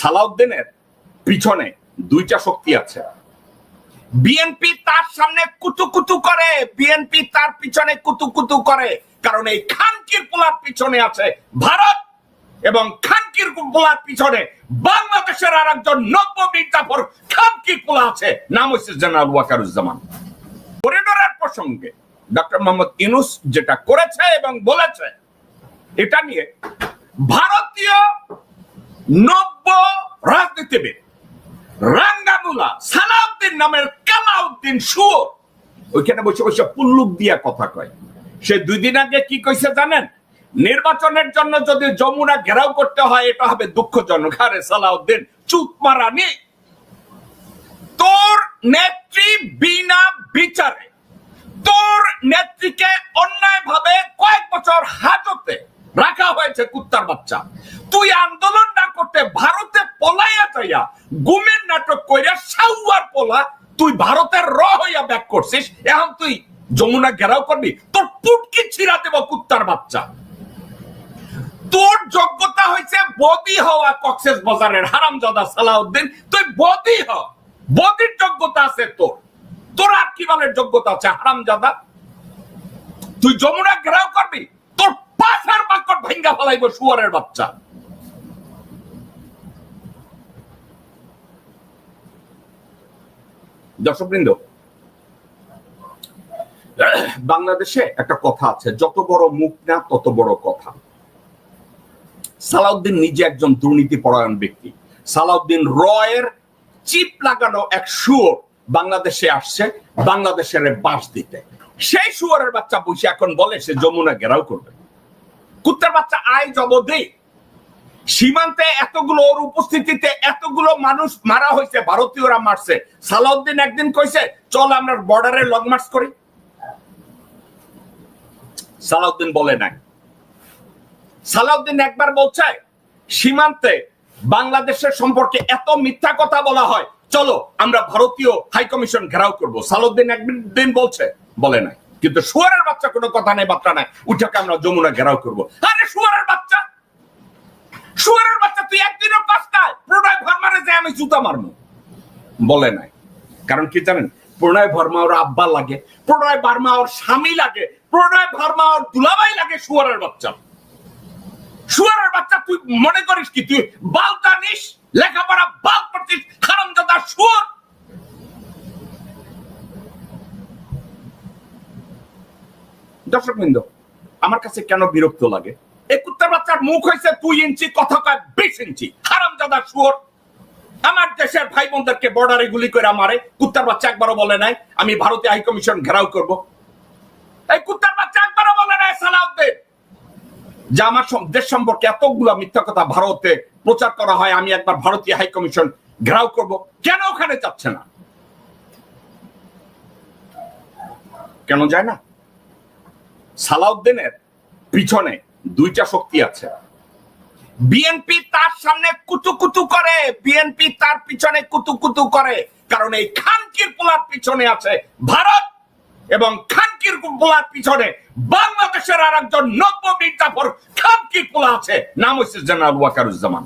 সালাউদ্দিনের পিছনে দুইটা শক্তি আছে। বিএনপি তার সামনে কুতুকুতু করে বিএনপি তার পিছনে কুতুকুতু করে, কারণ এই খানকির পোলার পিছনে আছে ভারত এবং খানকির পোলার পিছনে বাংলাদেশের আর একজন নব্য মির্জাফর খানকির পোলা আছে। নাম হচ্ছে জেনারেল ওয়াকারুজ্জামান। করিডোরের প্রসঙ্গে ডক্টর মোহাম্মদ ইনুস যেটা করেছে এবং বলেছে, এটা নিয়ে ভারতীয় নব্য রাজনীতিবিদ রাঙ্গামুলা, সালাউদ্দিন নামের কালাউদ্দিন সুর ওইখানে বসে বসে পুল্লুক দিয়া কথা কয়। সে দুই দিন আগে কি কইছে জানেন? নির্বাচনের জন্য যদি যমুনা ঘেরাও করতে হয়, এটা হবে দুঃখজনক। আরে সালাউদ্দিন, চুপ মারানি তোর নেত্রী বিনা বিচারে, তোর নেত্রীকে অন্যায় ভাবে কয়েক বছর হাজতে রাখা হয়েছে কুত্তার বাচ্চা। তুই আন্দোলন না করতে ভারতে পলাইয়া যাইয়া গুমের নাটক কইরা সাউয়ার পোলা, তুই ভারতের র হইয়া ব্যাক করছিস, এখন তুই যমুনা ঘেরাও করবি, তোর পুটকি ছিড়া দেব কুত্তার বাচ্চা। তোর যোগ্যতা হয়েছে বদি হওয়া কক্সেস বাজারের সালাউদ্দিন, তুই বদি হ, বদির যোগ্যতা আছে তোর। তোর আর কি বলের যোগ্যতা আছে, হারামজাদা? তুই যমুনা ঘেরাও করবি, তোর পাশার বাক্কট ভেঙ্গা ফেলাইব শুয়ারের বাচ্চা। দর্শকবৃন্দ, বাংলাদেশে একটা কথা আছে, যত বড় মুখ না তত বড় কথা। সালাউদ্দিন নিজে একজন দুর্নীতি পরায়ণ ব্যক্তি। সালাউদ্দিন রয়ের চিপ লাগানো এক শুয়োর বাংলাদেশে আসছে, বাংলাদেশের বাস দিতে। সেই শুয়োরের বাচ্চা বসে এখন বলে, সে যমুনা ঘেরাও করবে। কুত্তার বাচ্চা আয় জবদে সীমান্তে এতগুলো ওর উপস্থিতিতে এতগুলো মানুষ মারা হয়েছে, ভারতীয়রা মারছে। সালাউদ্দিন একদিন কইছে, চল আমরা বর্ডারে লং মার্চ করি। সালাউদ্দিন বলে নাই। সালাউদ্দিন একবার বলছে, সীমান্তে বাংলাদেশের সম্পর্কে এত মিথ্যা কথা বলা হয়, চলো আমরা ভারতীয় হাই কমিশন ঘেরাও করব। সালাউদ্দিন একদিন বলছে, বলে নাই। কিন্তু শুয়ারের বাচ্চা কোনো কথা নাই বার্তা নাই। উঠাকে আমরা যমুনা ঘেরাও করব। আরে শুয়ারের বাচ্চা শুয়ারের বাচ্চা তুই একদিনও কাজ নাই প্রণয় ভার্মারে যে আমি জুতা মারবো বলে নাই। কারণ কি জানেন? প্রণয় ভার্মা ওর আব্বা লাগে, প্রণয় ভার্মা ওর স্বামী লাগে, প্রণয় ভার্মা ওর দুলাভাই লাগে শুয়ারের বাচ্চা। শুয়ারের বাচ্চা, তুই মনে করিস কি? তুই বাল জানিস লেখাপড়া বাল করছিস হারামজাদা শুয়ার। দর্শকবৃন্দ আমার কাছে কেন বিরক্ত লাগে? এই কুত্তার বাচ্চার মুখ হয়েছে দুই ইঞ্চি, কথা কয় বিশ ইঞ্চি, হারামজাদা শুয়োর। আমার দেশের ভাই বোনদেরকে বর্ডারে গুলি করে মারে, কুত্তার বাচ্চা একবারও বলে নাই, আমি ভারতীয় হাই কমিশন ঘেরাও করব। এই কুত্তার বাচ্চা একবারও বলে নাই সালাউদ্দিন। যে আমার দেশ সম্পর্কে এতগুলো মিথ্যা কথা ভারতে প্রচার করা হয়, আমি একবার ভারতীয় হাই কমিশন ঘেরাও করব। কেন ওখানে যাচ্ছে না? কেন যায় না? সালাউদ্দিনের পিছনে দুইটা শক্তি আছে। বিএনপি তার সামনে কুতুকুতু করে। বিএনপি তার পিছনে কুতুকুতু করে। কারণ এই খানকির পোলার পিছনে আছে ভারত এবং খানকির পোলার পিছনে বাংলাদেশের আর একজন নব্য মির্জাফর খানকির পোলা আছে। নাম হচ্ছে জেনারেল ওয়াকারুজ্জামান।